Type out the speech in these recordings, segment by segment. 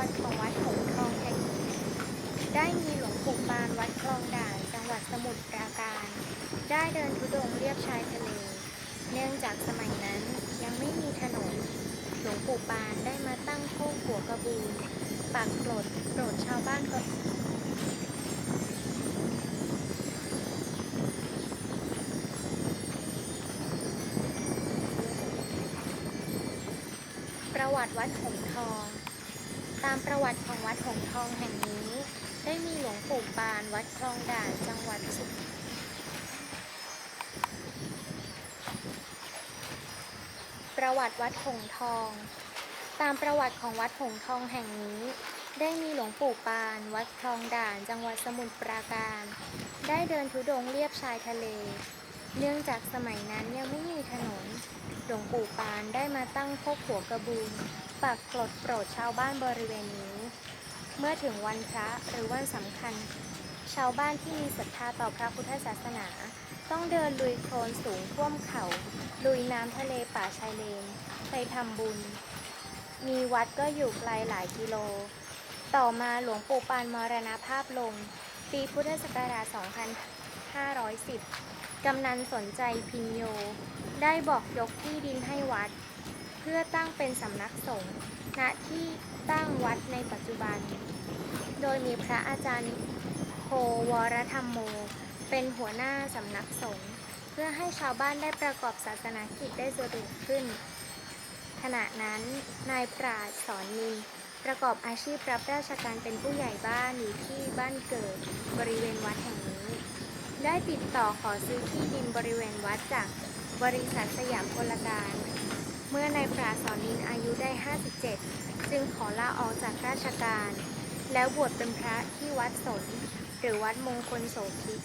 วัดของวัดหงทองแห่งได้มีหลวงปู่ปานวัดคลองด่านจังหวัดสมุทรปราการ ได้เดินทุดงเรียบชายทะเล เนื่องจากสมัยนั้นยังไม่มีถนน หลวงปู่ปานได้มาตั้งโคกหัวกระบูนปักปรดโปรดชาวบ้านก็ประวัติวัดหงทอง ตามประวัติของวัดหงทองแห่งนี้ ได้มีหลวงปู่ปานวัดคลองด่านจังหวัดสุพรรณประวัติวัดหงทอง ตามประวัติของวัดหงทองแห่งนี้ ได้มีหลวงปู่ปาน วัดคลองด่าน จังหวัดสมุทรปราการ ได้เดินทุดงค์เลียบชายทะเล เนื่องจากสมัยนั้นยังไม่มีถนน หลวงปู่ปานได้มาตั้งโคกหัวกระบูนปักกรดโปรดชาวบ้านบริเวณนี้ เมื่อถึงวันพระหรือวันสำคัญ ชาวบ้านที่มีศรัทธาต่อพระพุทธศาสนา ต้องเดินลุยโคลนสูงท่วมเขา ลุยน้ำทะเลป่าชายเลน ไปทำบุญ มีวัดก็อยู่ไกลหลายกิโล ต่อมาหลวงปู่ปานมรณภาพลง ปีพุทธศักราช 2510 กำนันสนใจพินโย ได้บอกยกที่ดินให้วัด เพื่อตั้งเป็นสำนักสงฆ์ณที่ตั้งวัดในปัจจุบัน โดยมีพระอาจารย์โพวรธรรมโม เป็นหัวหน้าสำนักสงฆ์เพื่อให้ชาวบ้านได้ประกอบศาสนากิจได้สะดวกขึ้น ขณะนั้นนายปราดสอนนินประกอบอาชีพรับราชการเป็นผู้ใหญ่บ้านอยู่ที่บ้านเกิดบริเวณวัดแห่ง ได้ติดต่อขอซื้อที่ดินบริเวณวัดจากบริษัทสยามพลการ เมื่อนายปราสอนนินอายุได้ 57 จึงขอลาออกจากราชการ แล้วบวชเป็นพระที่วัดสน หรือวัดมงคลโสภิต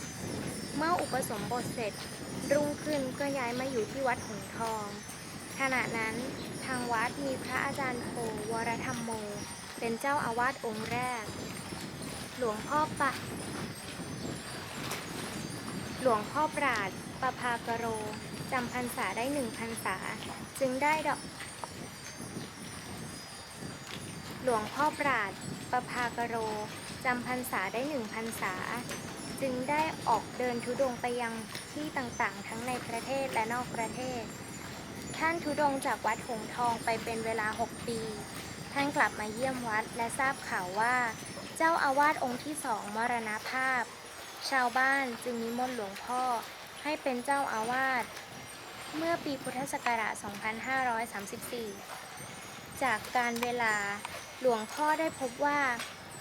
เมื่ออุปสมบทเสร็จ รุ่งขึ้นก็ย้ายมาอยู่ที่วัดหงทอง ขณะนั้นทางวัดมีพระอาจารย์โพวรธรรมโม เป็นเจ้าอาวาสองค์แรก หลวงพ่อปะ หลวงพ่อปราดประภากโรจำพรรษาได้หนึ่งพรรษา จึงได้ดอก หลวงพ่อปราดประภากโรจำพรรษาได้หนึ่งพรรษา จึงได้ออกเดินทุดงไปยังที่ต่างๆ ทั้งในประเทศและนอกประเทศ ท่านทุดงจากวัดหงทองไปเป็นเวลา 6 ปี ท่านกลับมาเยี่ยมวัดและทราบข่าวว่า เจ้าอาวาสองค์ที่สองมรณภาพ ชาวบ้านจึงนิมนต์หลวงพ่อให้เป็นเจ้าอาวาสเมื่อปีพุทธศักราช 2534 จากการเวลาหลวงพ่อได้พบว่า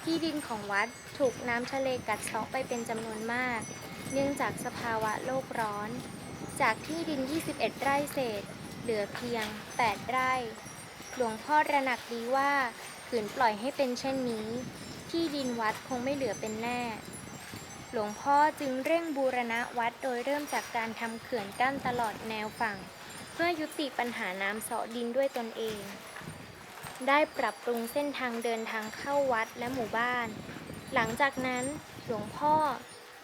ที่ดินของวัดถูกน้ำทะเลกัดเซาะไปเป็นจำนวนมาก เนื่องจากสภาวะโลกร้อน จากที่ดิน 21 ไร่เศษ เหลือเพียง 8 ไร่ หลวงพ่อระหนักดีว่าขืนปล่อยให้เป็นเช่นนี้ ที่ดินวัดคงไม่เหลือเป็นแน่ หลวงพ่อจึงเร่งบูรณะวัดโดยเริ่มจากการทำเขื่อนกั้นตลอดแนวฝั่ง เพื่อยุติปัญหาน้ำเสาะดินด้วยตนเอง ได้ปรับปรุงเส้นทางเดินทางเข้าวัดและหมู่บ้าน หลังจากนั้นหลวงพ่อ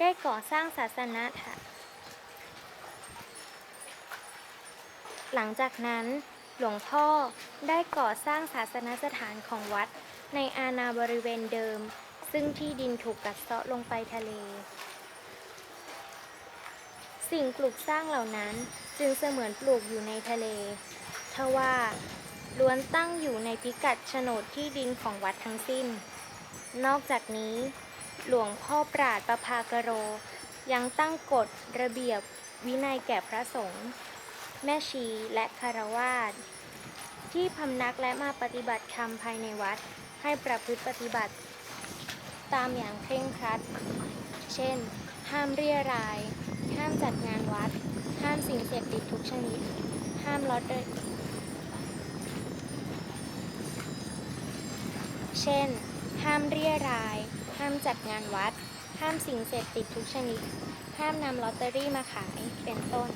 ได้ก่อสร้างศาสนฐานหลังจากนั้นหลวงพ่อได้ก่อสร้างศาสนสถานของวัดในอาณาบริเวณเดิม ซึ่งที่ดินถูกกัดเซาะลงไปทะเล สิ่งปลูกสร้างเหล่านั้นจึงเสมือนปลูกอยู่ในทะเล ทว่าล้วนตั้งอยู่ในพิกัดโฉนดที่ดินของวัดทั้งสิ้น นอกจากนี้ หลวงพ่อปราดประภากโร ยังตั้งกฎระเบียบวินัยแก่พระสงฆ์แม่ชีและคารวาสที่พำนักและมาปฏิบัติธรรมภายในวัดให้ประพฤติปฏิบัติ ตามอย่างเคร่งครัด เช่น ห้ามเรียราย ห้ามจัดงานวัด ห้ามสิ่งเสพติดทุกชนิด ห้ามลอตเตอรี่เช่น ห้ามเรียราย ห้ามจัดงานวัด ห้ามสิ่งเสพติดทุกชนิด ห้ามนำลอตเตอรี่มาขาย เป็นต้น